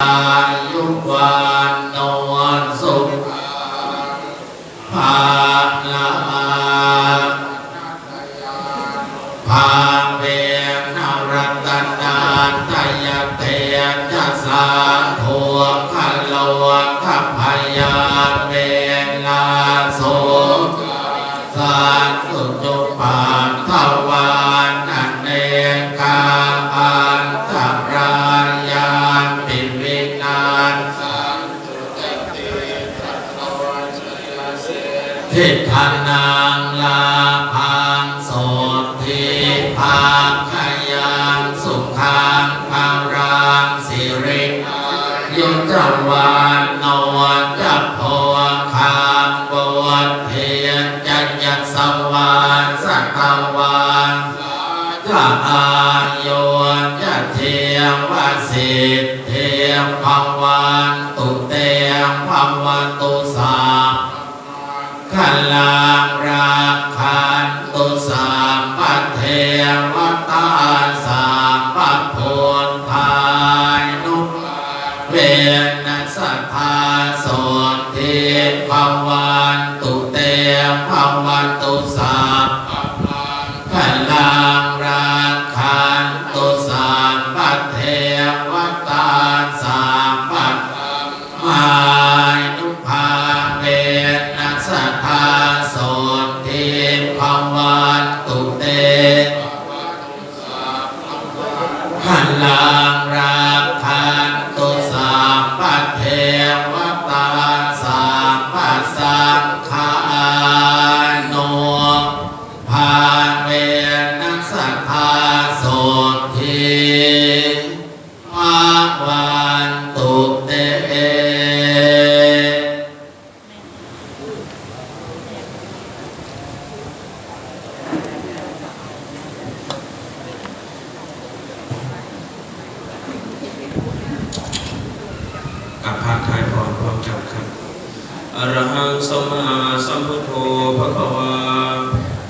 Uh... พุทโธภะคะวา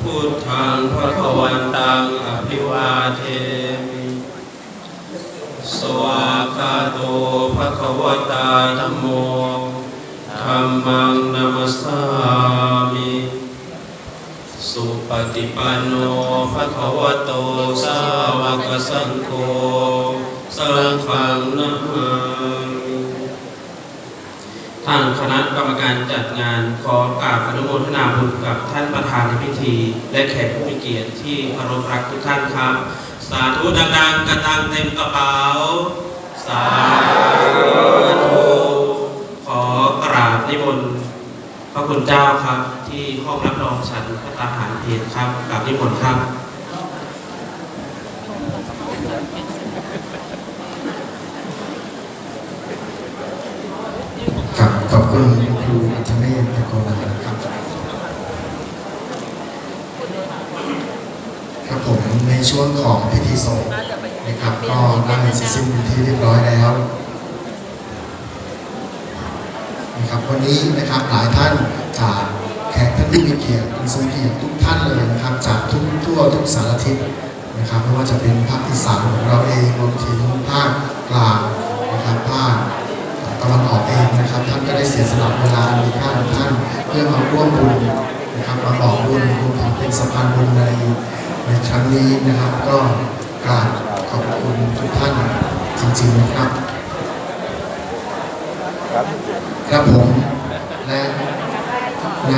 พุทธังภะคะวันตังอภิวาเทมิสวากาโตภะคะวตาธัมโมธัมมังนัมสสามิสุปฏิปันโนภะคะวะโตสาวกสังโฆสังฆังนะมา ทางคณะกรรมการจัดงานขอกราบอนุโมทนาบุญกับท่านประธานในพิธี และแขกผู้มีเกียรติที่เคารพรักทุกท่านครับ สาธุดังๆกระตังเต็มกระเป๋า สาธุขอกราบนิมนต์พระคุณเจ้าครับ ที่ห้องรับรองฉันพระตาหารเพนครับกับนิมนต์ครับขอบคุณครูอั ธเมศตะโกนาครับ ครับผมในช่วงของพิธีส่งนะครับ ก็ได้เสร็จสิ้นเป็นที่เรียบร้อยแล้วนะครับวันนี้นะครับหลายท่านจากแขกท่านผู้มีเกียรติผู้ทรงเกียรติทุกท่านเลยนะครับ จากทุกทั่วทุกสารทิศนะครับไม่ว่าจะเป็นภาคอีสานของเราเองรวมถึงภาคกลางนะครับภาค ตะวันออกเองนะครับ ท่านก็ได้เสียสละเวลามีค่าของท่านเพื่อมาร่วมบุญนะครับมาบอกบุญรวมถึงเป็นสะพานบุญในในครั้งนี้นะครับ ก็กราบขอบคุณทุกท่านจริงๆนะครับครับผมและใน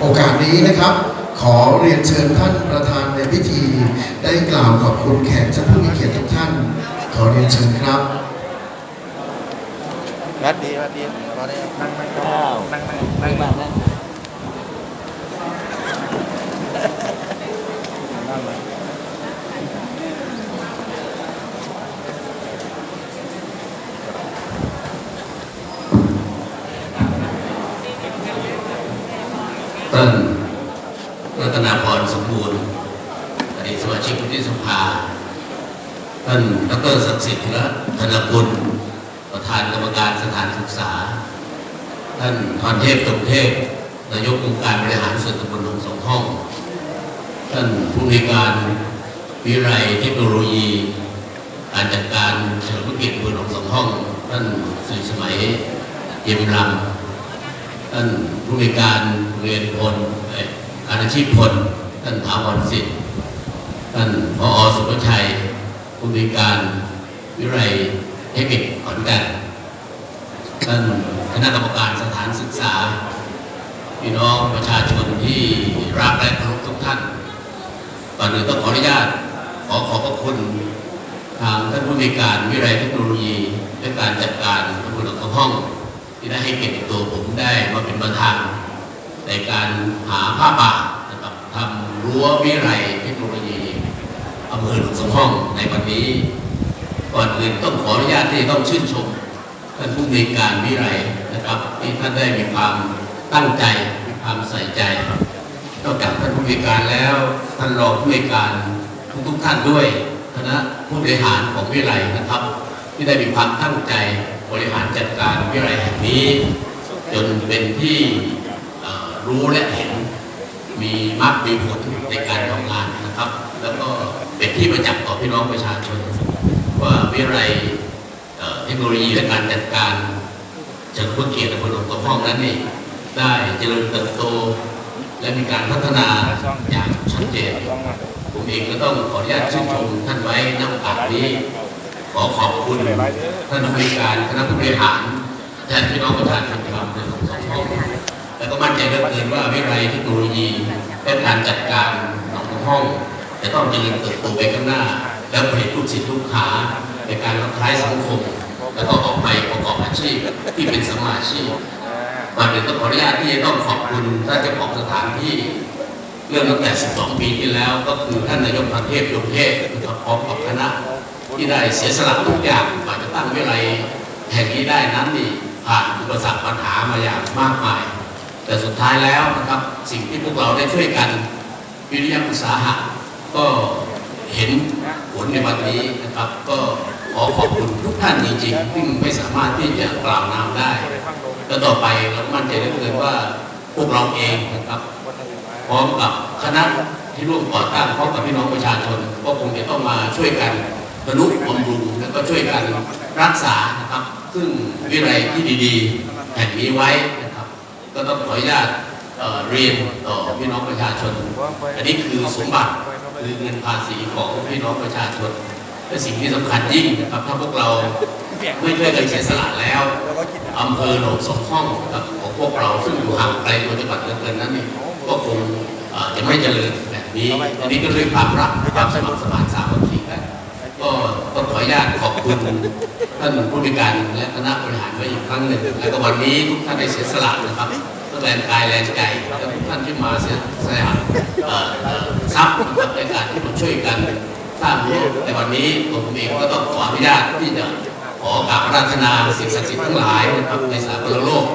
โอกาสนี้นะครับ ขอเรียนเชิญท่านประธานในพิธี ได้กล่าวขอบคุณแขกเจ้าผู้มีเกียรติทุกท่าน ขอเรียนเชิญครับ วัดดีวัดดีพอได้นั่งนั่งอ้าวนั่งนั่งนั่งมานั่งนั่งมาท่านรัตนาพรสมบูรณ์อดีตสมาชิกวุฒิสภาท่านดรศักดิ์สิทธิ์ธนบุญ ประธานกรรมการสถานศึกษา ท่านพรเทพตงเทพ นายกองค์การบริหารส่วนตำบลหนองสองห้อง ท่านผู้ในการวิไลเทคโนโลยีการจัดการเฉลิมพระเกียรติตำบลหนองสองห้อง ท่านสุสมัยเยี่ยมรำท่านผู้ในการเรียนพลเอ่อการอาชีพพล ท่านถาวรสิทธิ์ท่านพอสุภชัยผู้ในการวิไร เทคนิคขอนแก่นท่านคณะกรรมการสถานศึกษา พี่น้องประชาชนที่รักและเคารพทุกท่านก่อนอื่นต้องขออนุญาต ขอขอบพระคุณทางท่านผู้มีการวิไรเทคโนโลยีและการจัดการตำรวจของห้อง ที่ได้ให้เกียรติตัวผมได้มาเป็นประธานในการหาผ้าป่านะครับทำรั้ววิไรเทคโนโลยีอำเภอหนองสองห้องในวันนี้ ก่อนอื่นต้องขออนุญาตที่ต้องชื่นชมท่านผู้มีการวิไรนะครับที่ท่านได้มีความตั้งใจมีความใส่ใจนอกจากท่านผู้มีการแล้วท่านรองผู้มีการทุกทุกท่านด้วยคณะผู้บริหารของวิไลนะครับ ที่ได้มีความตั้งใจบริหารจัดการวิไลแห่งนี้ จนเป็นที่รู้และเห็นมีมากมีผลในการทำงานนะครับ แล้วก็เป็นที่ประจักษ์ต่อพี่น้องประชาชน ว่าวิไลเทคโนโลยีและการจัดการเชิงพระเกียรติอำเภอหลวงตะห้องนั้นนี่ได้เจริญเติบโต และมีการพัฒนาอย่างชัดเจนผมเองก็ต้องขออนุญาตชื่นชมท่านไว้ณโอกาสนี้ ขอขอบคุณท่านผู้บริการคณะผู้บริหารแทนพี่น้องประชาชนครับในสองห้องแล้วก็มั่นใจเหลือเกินว่าวิไลเทคโนโลยีและการจัดการหนองห้อง จะต้องเจริญเติบโตไปข้างหน้า แล้วผลิตลูกศิษย์ลูกค้าในการรับใช้สังคม แล้วก็ออกไปประกอบอาชีพที่เป็นสมาชีพก่อนอื่นต้องขออนุญาตที่จะต้องขอบคุณท่านเจ้าของสถานที่เริ่มตั้งแต่ 12 ปีที่แล้วก็คือท่านนายกประเทศยงเทพนะครับพร้อมกับคณะที่ได้เสียสละทุกอย่างกว่าจะตั้งวิไลแห่งนี้ได้นั้นนี่ผ่านอุปสรรคปัญหามาอย่างมากมาย แต่สุดท้ายแล้วนะครับสิ่งที่พวกเราได้ช่วยกันวิริยะอุตสาหะก็เห็น ลในวันนี้นะครับ ก็ขอขอบคุณทุกท่านจริงๆที่ไม่สามารถที่จะกล่าวนามได้แล้วต่อไปเรามั่นใจเหลือเกินว่าพวกเราเองนะครับ พร้อมกับคณะที่ร่วมก่อตั้งพร้อมกับพี่น้องประชาชน ก็คงจะต้องมาช่วยกันบรรลุบำรุงแล้วก็ช่วยกันรักษานะครับ ซึ่งวิไลที่ดีๆแห่งนี้ไว้นะครับ ก็ต้องขออนุญาตเอ่อเรียนต่อพี่น้องประชาชน อันนี้คือสมบัติ คือเงินภาษีของพี่น้องประชาชนและสิ่งที่สำคัญยิ่งนะครับ ถ้าพวกเราไม่ช่วยกันเสียสละแล้วแล้วก็คิดอำเภอหนองสองห้องกับของพวกเราซึ่งอยู่ห่างไกลจากจังหวัดเหลือเกินนั้นนี่ก็คงเอ่อจะไม่เจริญแบบนี้อันนี้ก็ด้วยความรักความสมัครสมานสามัคคีกันก็ต้องขออนุญาตขอบคุณท่านผู้บริการและคณะบริหารไว้อีกครั้งหนึ่งแล้วก็วันนี้ทุกท่านได้เสียสละนะครับ ทั้งแรงกายแรงใจและทุกท่านที่มาเสียสละทรัพย์นะครับในการที่มาช่วยกันสร้างรั้วในวันนี้ตัวผมเองก็ต้องขออนุญาตที่จะขอกราบอาราธนาสิ่งศักดิ์สิทธิ์ทั้งหลายนะครับในสากลโลก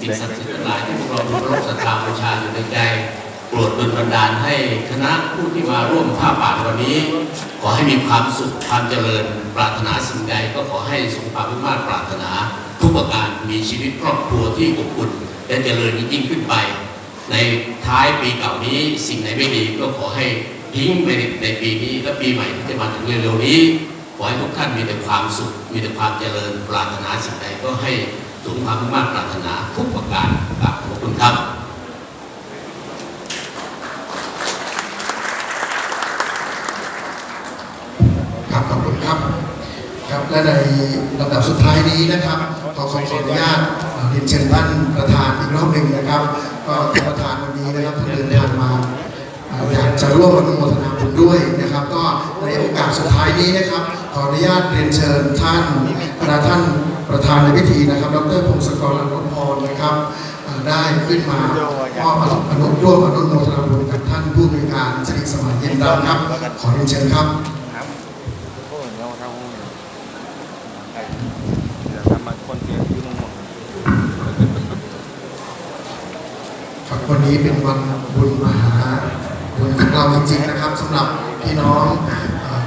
สิ่งศักดิ์สิทธิ์ทั้งหลายที่พวกเรามีพระศรัทธาบูชาอยู่ในใจโปรดดลบันดาลให้คณะผู้ที่มาร่วมผ้าป่าวันนี้ ขอให้มีความสุขความเจริญ ปรารถนาสิ่งใดก็ขอให้สมความมุ่งมั่นปรารถนา ทุกประการมีชีวิตครอบครัวที่อบอุ่น และเจริญยิ่งขึ้นไป ในท้ายปีเก่านี้สิ่งไหนไม่ดีก็ขอให้ทิ้งไปในปีนี้และปีใหม่ที่จะมาถึงเร็วๆนี้ขอให้ทุกท่านมีแต่ความสุข มีแต่ความเจริญปรารถนาสิ่งใดก็ให้สมความมุ่งมั่นปรารถนาทุกประการกราบขอบคุณครับครับขอบคุณครับครับและในลำดับสุดท้ายนี้นะครับ ขอขอขออนุญาตเรียนเชิญท่านประธานอีกรอบหนึ่งนะครับ ก็ท่านประธานวันนี้นะครับท่านเดินทางมาอยากจะร่วมอนุโมทนาบุญด้วยนะครับ ก็ในโอกาสสุดท้ายนี้นะครับ ขออนุญาตเรียนเชิญท่านคณะท่านประธานในพิธีนะครับ ดรพงศกรอนุพรนะครับ ได้ขึ้นมามอบอนุร่วมอนุโมทนาบุญกับท่านผู้บริการสิริสมัยเย็นดำครับ ขอเรียนเชิญครับ ถามโอ้ยเราทำไอ้เดี๋ยวทำมาคนเสียอยู่ตรงหมด ครับ วันนี้เป็นวันบุญมหาบุญของเราจริงๆนะครับสำหรับพี่น้อง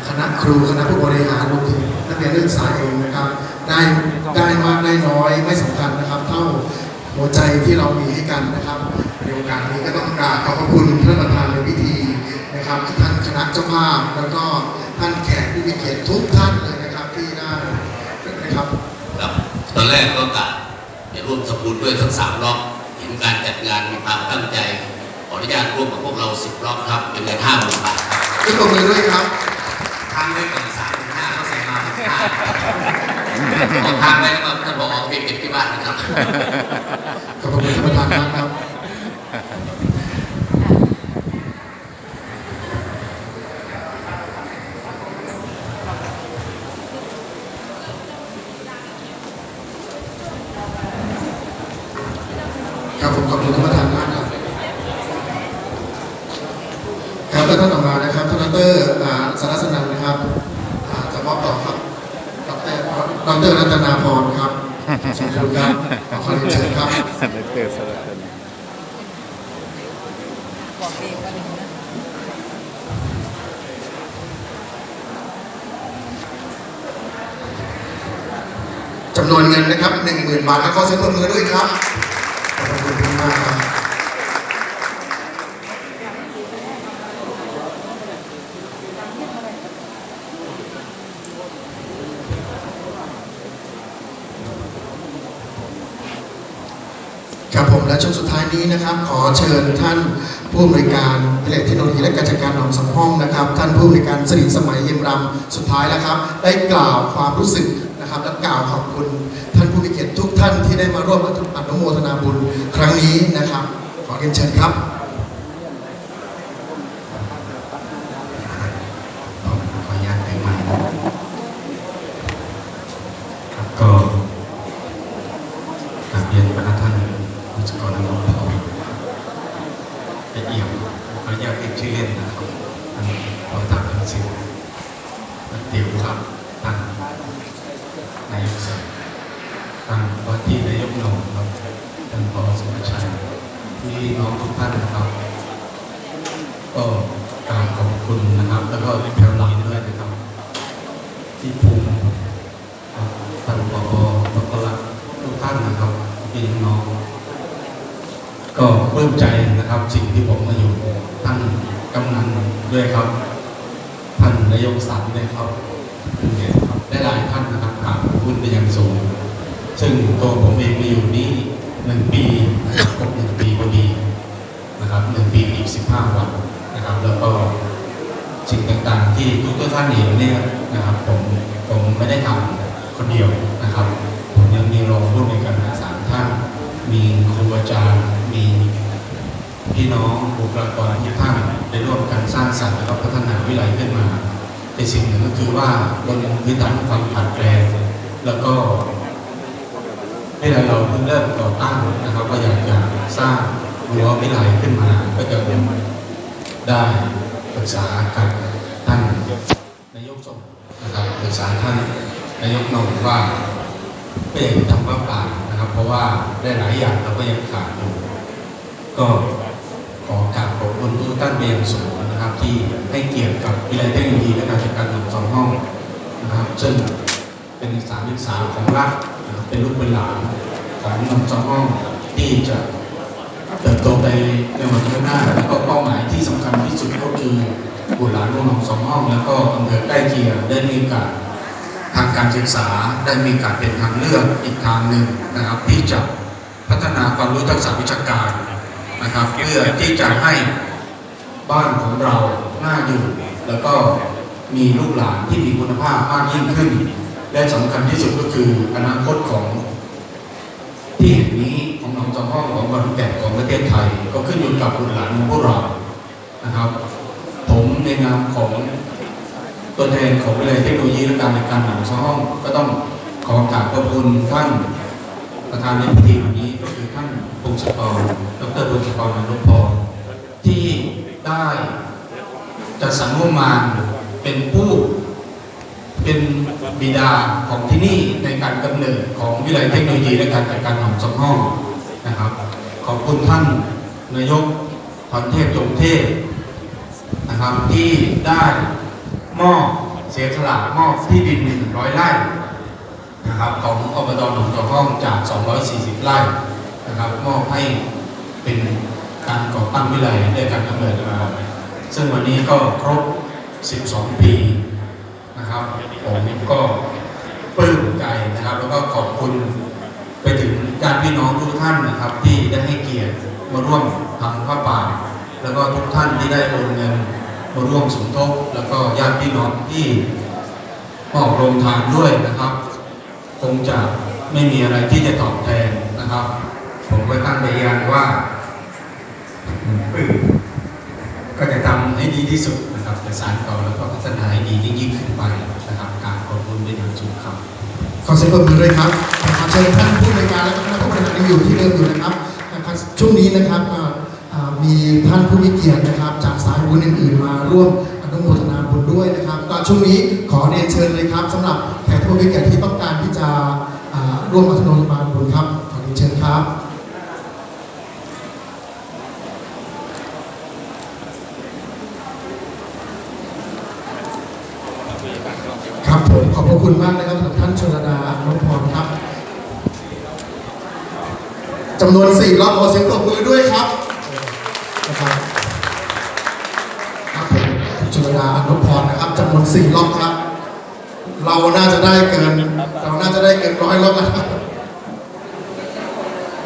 คณะครูคณะผู้บริหารรวมถึงนักเรียนนักศึกษาเองนะครับ ได้ได้มากได้น้อยไม่สำคัญนะครับ เท่าหัวใจที่เรามีให้กันนะครับในโอกาสนี้ก็ต้องกราบขอบพระคุณท่านประธานในพิธีนะครับท่านคณะเจ้าภาพแล้วก็ท่านแขกผู้มีเกียรติทุกท่านเลยนะครับที่ได้นะครับครับอนแรกก็กะจะร่วมทำบุญด้วยทั้งสามรอบ การจัดงานมีความตั้งใจ ขออนุญาตร่วมกับพวกเราสิบรอบครับเป็นเงินห้าหมื่นบาทครับก็ตรงเลยด้วยครับทางด้วยกันสามถึงห้าเขาใส่มาถึงห้าบอกทางไว้แล้วก็ท่านบอกเอาไปเก็บที่บ้านนะครับขอบคุณท่านประธานมากครับครับผมขอบคุณท่านประธานมากครับ ครับและท่านต่อมานะครับท่านดอกเตอรอ่าสารสนันนะครับอ่าจะมอบต่อครับดอกเตอรดอกเตอรรัตนาพรครับเชิญครับขอขอเรียนเชิญครับ สลัดเตอร์สลัดเตอร์ บอกเองว่าหนึ่งนะ จำนวนเงินนะครับหนึ่งหมื่นบาทและขอเสียงปรบมือด้วยครับขอบคุณมากครับครับผมและช่วงสุดท้ายนี้นะครับ ขอเชิญท่านผู้อำนวยการวิทยาเทคโนโลยีและการจัดการหนองสองห้องนะครับ ท่านผู้อำนวยการสิริสมัยเยี่ยมรำสุดท้ายแล้วครับ ได้กล่าวความรู้สึกนะครับและกล่าวขอบ เกียรติทุกท่านที่ได้มาร่วมอนุโมทนาบุญครั้งนี้นะครับ ขอเรียนเชิญครับ ซึ่งตัวผมเองมาอยู่นี่หนึ่งปีครบหนึ่งปีพอดีนะครับหนึ่งปีอีกสิบห้าวันนะครับ แล้วก็สิ่งต่างๆ ที่ทุกท่านเห็นเนี่ยนะครับ ผมผมไม่ได้ทำคนเดียวนะครับ ผมยังมีรองผู้ในวยการสามท่าน มีครูอาจารย์มีพี่น้องบุคลากรทุกท่านได้ร่วมกันสร้างสรรค์และก็พัฒนาวิไลขึ้นมาแต่สิ่งหนึ่งก็คือว่าบนพื้นฐานความผัดแปรแล้วก็ ให้เราเราเพิ่งเริ่มก่อตั้งนะครับว่าอยากจะสร้างรั้ววิไลขึ้นมาก็จะได้ปรึกษากับท่านนายกสมนะครับปรึกษาท่านนายกนงว่าก็อยากทำว่าป่านะครับ เพราะว่าได้หลายอย่างเราก็ยังขาดอยู่ก็ขอกราบขอบคุณทุกท่านเป็นอย่างสูงนะครับ ที่ให้เกียรติกับวิทยาลัยเทคโนโลยีและการจัดการหนึ่งสองห้องนะครับ ซึ่งเป็นสถานศึกษาของรัฐ เป็นลูกเป็นหลานของหนองสองห้องที่จะเติบโตไปในวันข้างหน้า แล้วก็เป้าหมายที่สำคัญที่สุดก็คือบุตรหลานของหนองสองห้อง แล้วก็อำเภอใกล้เคียงได้มีกาสทางการศึกษาได้มีการเป็นทางเลือกอีกทางหนึ่งนะครับ ที่จะพัฒนาความรู้ทักษะวิชาการนะครับ เพื่อที่จะให้บ้านของเราน่าอยู่ แล้วก็มีลูกหลานที่มีคุณภาพมากยิ่งขึ้น และสำคัญที่สุดก็คืออนาคตของที่แห่งนี้ของหนองจอมห้องของวันแก่นของประเทศไทย ก็ขึ้นอยู่กับบุตรหลานของพวกเรานะครับ ผมในนามของตัวแทนของวิทยาลัยเทคโนโลยีและการจัดการหนังช่อง ก็ต้องขอกราบขอบคุณท่านประธานในพิธีวันนี้ก็คือท่านพงศกรดรพงศกรอนุพรที่ได้จัดสรรงบประมาณเป็นผู้ เป็นบิดาของที่นี่ในการกำเนิดของวิทยาลัยเทคโนโลยีและการจัดการหนังช่องห้องนะครับ ขอบคุณท่านนายกพรเทพจงเทพนะครับที่ได้มอบเสียสละมอบที่ดิน 100 ไร่นะครับของอบตหนองจอกห้องจาก 240 ไร่นะครับมอบให้เป็นการก่อตั้งวิเลยได้การกำเนิดมาซึ่งวันนี้ก็ครบ 12 ปี นะครับผมก็ปลื้มใจนะครับ แล้วก็ขอบคุณไปถึงญาติพี่น้องทุกท่านนะครับ ที่ได้ให้เกียรติมาร่วมทำผ้าป่า แล้วก็ทุกท่านที่ได้โอนเงินมาร่วมสมทบแล้วก็ญาติพี่น้องที่มอบโรงทานด้วยนะครับ คงจะไม่มีอะไรที่จะตอบแทนนะครับ ผมก็ตั้งใจยันว่าก็จะทำให้ดีที่สุด นะครับจะสานต่อแล้วก็พัฒนาให้ดียิ่งขึ้นไปนะครับการขอบคุณเป็นอย่างสูงครับขอเสียงปรบมือด้วยครับขอเชิญท่านผู้บริการและก็คณะผู้บริหารยังอยู่ที่เดิมอยู่นะครับนะครับช่วงนี้นะครับมีท่านผู้มีเกียรตินะครับ จากสายบุญอื่นๆมาร่วมอนุโมทนาบุญด้วยนะครับก็ช่วงนี้ขอเรียนเชิญเลยครับสำหรับแขกผู้มีเกียรติที่ต้องการที่จะอ่าร่วมอนุโมทนาบุญครับขอเรียนเชิญครับผมขอบพระ คุณมากนะครับสำหรับท่านชลดาอนุพรครับจำนวนสี่รอบขอเสียงปรบมือด้วยครับนะครับครับผมชลดาอนุพรนะครับจำนวนสี่รอบครับ เราน่าจะได้เกิน เราน่าจะได้เกินร้อยรอบแล้วครับ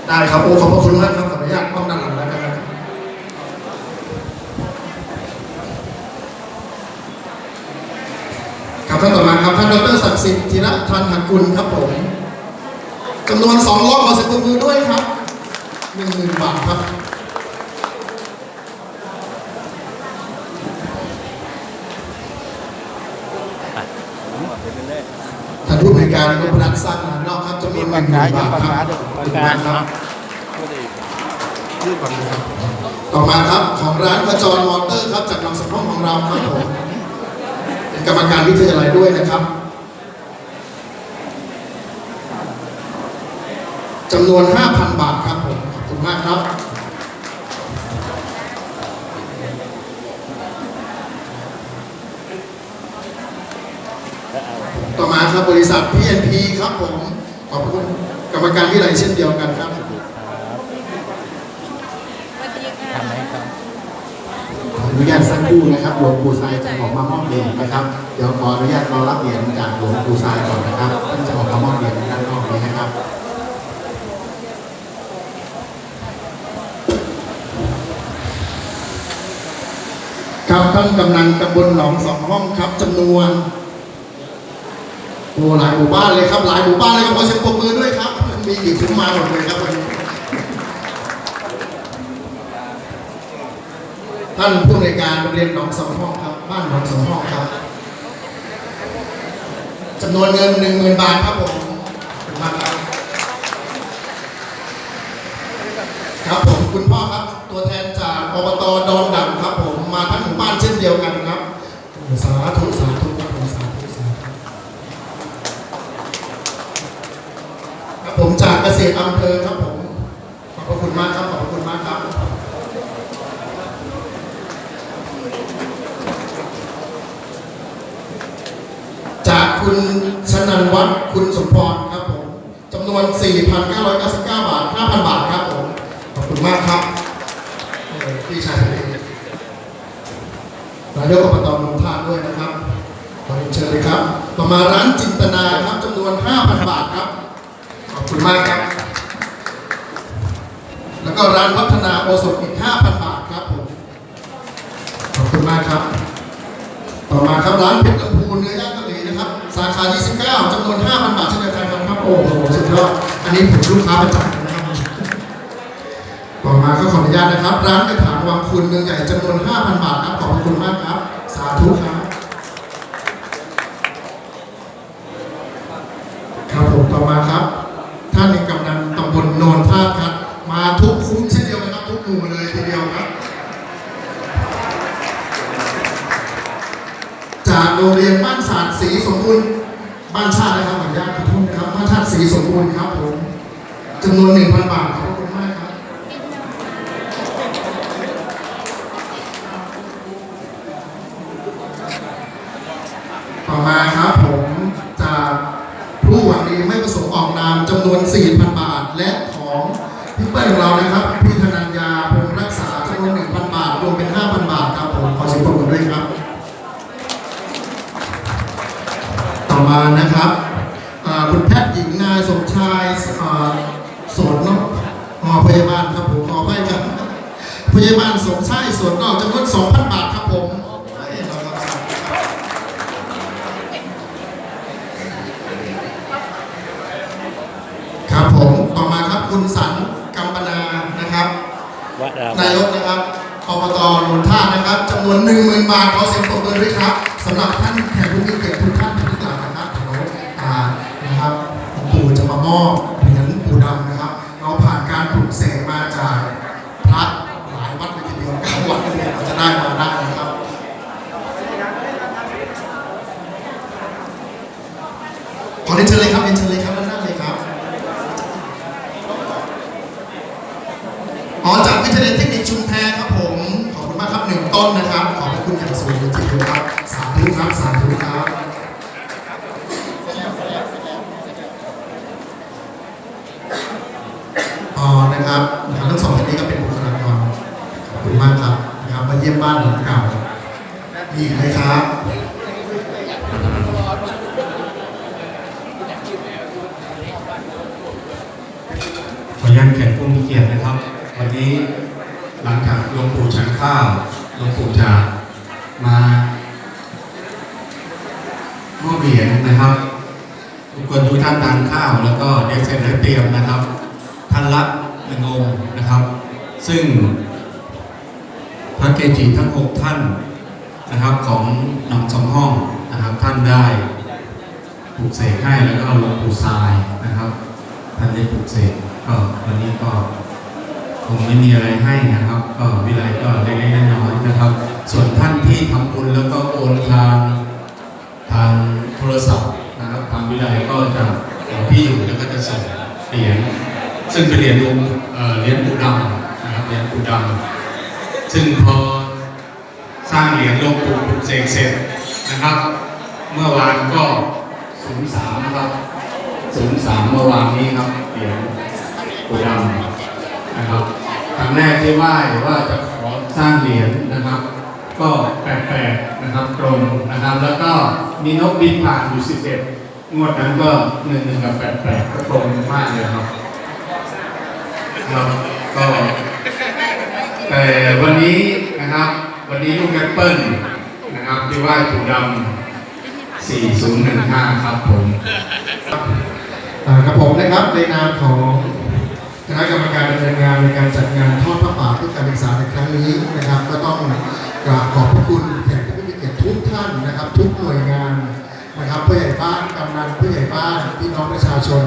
ได้ครับโอ้ขอบพระคุณมากครับขออนุญาตป้องด้านหลังแล้วกันนะครับ ครับท่านต่อมาครับท่านดรศักดิ์ สิทธิ์ธีระทันหกุลครับผมจำนวนสองรอบขอเสียงปรบมือด้วยครับหนึ่งหมื่นบาทครับท่านผู้บริการนพนัทสร้างงานนอกครับจำนวนหนึ่งหมื่นบาทครับขอบคุณมากครับต่อมาครับของร้านขจรมอเตอร์ครับจากลำสะพ้องของเราครับผมเป็นกรรมการวิทยาลัยด้วยนะครับ จำนวน 5,000 บาทครับผมขอบคุณมากครับ ต่อมาครับบริษัท PNP ครับผม ขอบคุณกรรมการวิทยาลัยเช่นเดียวกันครับสวัสดีค่ะขออนุญาตสักครู่นะครับหลวงปู่ทรายจะออกมามอบเหรียญนะครับ เดี๋ยวขออนุญาตรอรับเหรียญจากหลวงปู่ทรายก่อนนะครับท่านจะออกมามอบเหรียญด้านนอกนี้นะครับ ครับท่านกำนันตำบลหนองสองห้องครับจำนวนโอ้หลายหมู่บ้านเลยครับ หลายหมู่บ้านเลยครับขอเสียงปรบมือด้วยครับ มีกี่คุ้มมาหมดเลยครับวันนี้ท่านผู้อำนการโรงเรียนหนองสองห้องครับ บ้านหนองสองห้องครับจำนวนเงินหนึ่งหมื่นบาทครับผมมาครับครับผมคุณพ่อครับ ตัวแทนจากอบตดอนดับ ษตรอำเภอครับผม ขอบพระคุณมากครับ ขอบพระคุณมากครับ จากคุณชนันวัฒน์คุณสมพรครับผมจำนวน 4,999 บาท 5,000 บาทครับผม ขอบคุณมากครับพี่ชายผมเองรายเดอร์อบตนนทาด้วยนะครับขอเรียนเชิญเลยครับ ต่อมาร้านจินตนาครับจำนวน 5,000 บาทครับ คุณมากครับ แล้วก็ร้านวัฒนาโอสถอีก 5,000 บาทครับผม ขอบคุณมากครับ ต่อมาครับร้านเพชรลำพูเนื้อย่างกาหลีนะครับ สาขา 29จำนวน 5,000 บาทเช่นเดียวกันครับ โอ้โห สุดยอด อันนี้ผมลูกค้าประจำนะครับ ต่อมาก็ขออนุญาตนะครับ ร้านกระถางวังคุณเมืองใหญ่จำนวน 5,000 บาทครับ ขอบคุณมากครับ สาธุครับ บ้านชาตินะครับขออนุญาตขอโทษนะครับบ้านชาติสีสมบูรณ์ครับผมจำนวน1,000บาทขอบคุณมากครับต่อมาครับผมจากผู้หวังดีไม่ประสงค์ออกนามจำนวน 4,000 บาท และของพี่เปิ้ลของเรานะครับ พี่ธนัญญาพงษ์รักษาจำนวน 1,000 บาท รวมเป็น 5,000 บาทครับผมขอเสียงปรบมือด้วยครับ ต่อมานะครับอ่าคุณแพทย์หญิงนายสมชายอ่า อสวนเนาะอ๋อพยาบาลครับผมขอให้ครับพยาบาลสมชายสวนนอกจำนวน2,000 บาทครับผมเฮ้ยเราก็ทำครับ ผมต่อมาครับคุณสันกัมปนานะครับนายกนะครับอบตนนท่านะครับจำนวนหนึ่งหมื่นบาทขอเสียงปรบมือด้วยครับสำหรับท่านแขกผู้มีเกียรติทุกท่านทุกท่านนะครับเดี๋ยวอ่านะครับหลวงปู่จะมามอบเหรียญปู่ดำนะครับ เราผ่านการปลุกเสกมาจากพระหลายวัดเลยทีเดียวเก้าวัดเลยเนี่ยเราจะได้มาได้นะครับ ขอเรียนเชิญเลยครับเรียนเชิญเลยครับด้านหน้าเลยครับ อ๋อจากวิทยาลัยเทคนิคชุมแพครับผม ขอบคุณมากครับหนึ่งต้นนะครับ ขอบพระคุณอย่างสูงเลยทีเดียวครับ สาธุครับ สาธุครับ อ๋อนะครับนะครับทั้งสองท่านนี้ก็เป็นบุคลากรขอบคุณมากครับนะครับมาเยี่ยมบ้านหลังเก่ามีอีกไหมครับขออนุญาตแขกผู้มีเกียรตินะครับ วันนี้หลังจากหลวงปู่ฉันข้าวหลวงปู่จะมา มอบเหรียญนะครับ คนทุกท่านทานข้าวแล้วก็เดี๋ยวเสร็จแล้วเตรียมนะครับท่านรับหนึ่งองค์นะครับ ซึ่งพระเกจิทั้งหกท่านนะครับของหนองสองห้องนะครับท่านได้ปลูกเสกให้แล้วก็หลวงปู่ทรายนะครับ ท่านได้ปลุกเสกก็วันนี้ก็คงไม่มีอะไรให้นะครับ ก็วิไลก็เล็กๆน้อยๆนะครับ ส่วนท่านที่ทำบุญแล้วก็โอนทางทางโทรศัพท์ ทางวิไลก็จะขอที่อยู่แล้วก็จะส่งเหรียญซึ่งเป็นเหรียญองเหรียญปูดำนะครับเหรียญปูดำซึ่งพอสร้างเหรียญลงปูปลุกเสกเสร็จนะครับ เมื่อวานก็ศูนย์สามครับศูนย์สามเมื่อวานนี้ครับเหรียญปูดำนะครับครั้งแรกที่ไหว้ว่าจะขอสร้างเหรียญนะครับ ก็แปลกๆนะครับตรงนะครับ แล้วก็มีนกบินผ่านอยู่สิบเอ็ด งวดนั้นก็หนึ่งหนึ่งกับแปดแปดก็ตรงมากเลยครับครับก็แต่วันนี้นะครับ วันนี้ลูกแอปเปิลนะครับที่ไหว้ปูดำ4015 ครับผมกับผมนะครับในนามของคณะกรรมการดำเนินงานในการจัดงานทอดพระป่าเพื่อการศึกษาในครั้งนี้นะครับ ก็ต้องกราบขอบพระคุณแขกผู้มีเกียรติทุกท่านนะครับ ทุกหน่วยงาน นะครับผู้ใหญ่บ้านกำนันผู้ใหญ่บ้านพี่น้องประชาชน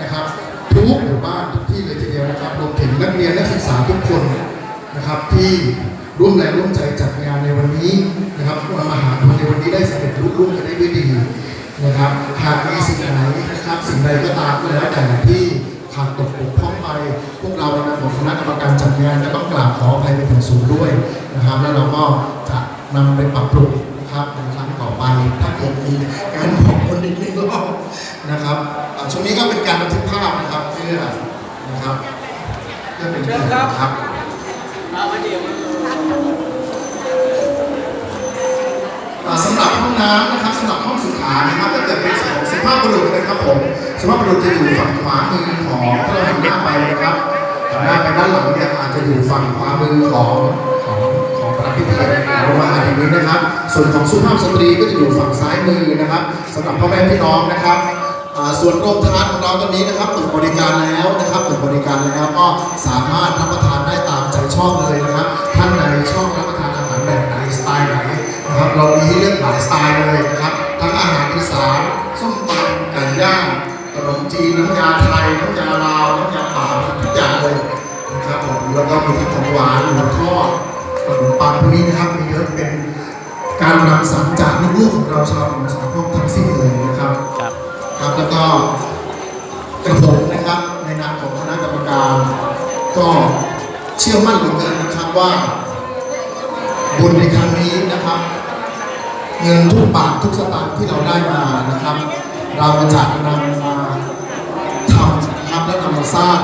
นะครับ ทุกหมู่บ้านทุกที่เลยทีเดียวนะครับรวมถึงนักเรียนนักศึกษาทุกคนนะครับที่ร่วมแรงร่วมใจจัดงานในวันนี้นะครับมหาบุญในวันนี้ได้สำเร็จรุ่ร่วงกันได้ด้วยดีนะครับหากมีสิ่งไหนนะครับสิ่งใดก็ตามก็แล้วแต่ที่ขาดตกบกพร่องไปพวกเราในนามของคณะกรรมการจัดงานก็ต้องกราบขออภัยเป็นอย่างสูงด้วยนะครับ แล้วเราก็จะนำไปปรับปรุง นะครับในครั้งต่อไปถ้าเกิดมีการของคนอีกหนึ่งรอบนะครับช่วงนี้ก็เป็นการบันทึกภาพนะครับเพื่อนะครับเพื่อเป็นเกียรตินะครับสำหรับห้องน้ำนะครับสำหรับห้องสุขานะครับถ้าเกิดเป็นของสุภาพบุรุษนะครับผมสุภาพบุรุษจะอยู่ฝั่งขวามือของถ้าเราหันหน้าไปนะครับหันหน้าไปด้านหลังเนี่ยอาจจะอยู่ฝั่งขวามือของ ของของพระพิธีเรามาอ่านอย่างนี้นะครับ ส่วนของสุภาพสตรีก็จะอยู่ฝั่งซ้ายมือนะครับสำหรับพ่อแม่พี่น้องนะครับส่วนโรงทานของเราตอนนี้นะครับเปิดบริการแล้วนะครับเปิดบริการแล้วก็สามารถรับประทานได้ตามใจชอบเลยนะครับ ท่านใดชอบรับประทานอาหารแบบไหนสไตล์ไหนนะครับเรามีให้เลือกหลายสไตล์เลยนะครับทั้งอาหารอีสานส้มตำไก่ย่างขนมจีนน้ำยาไทยน้ำยาลาวน้ำยาป่าทุกอย่างเลยนะครับผมแล้วก็มีทั้งของหวานหมูทอด ขนมปังพวกนี้นะครับมีเยอะเป็นการรังสรรค์จากลูกๆของเราชาวหนองสองห้องทั้งสิ้นเลยนะครับครับครับแล้วก็กระผมนะครับในนามของคณะกรรมการ ก็เชื่อมั่นเหลือเกินนะครับว่า บุญในครั้งนี้นะครับ เงินทุกบาททุกสตางค์ที่เราได้มานะครับ เราจะนำมาทำนะครับและนำมาสร้าง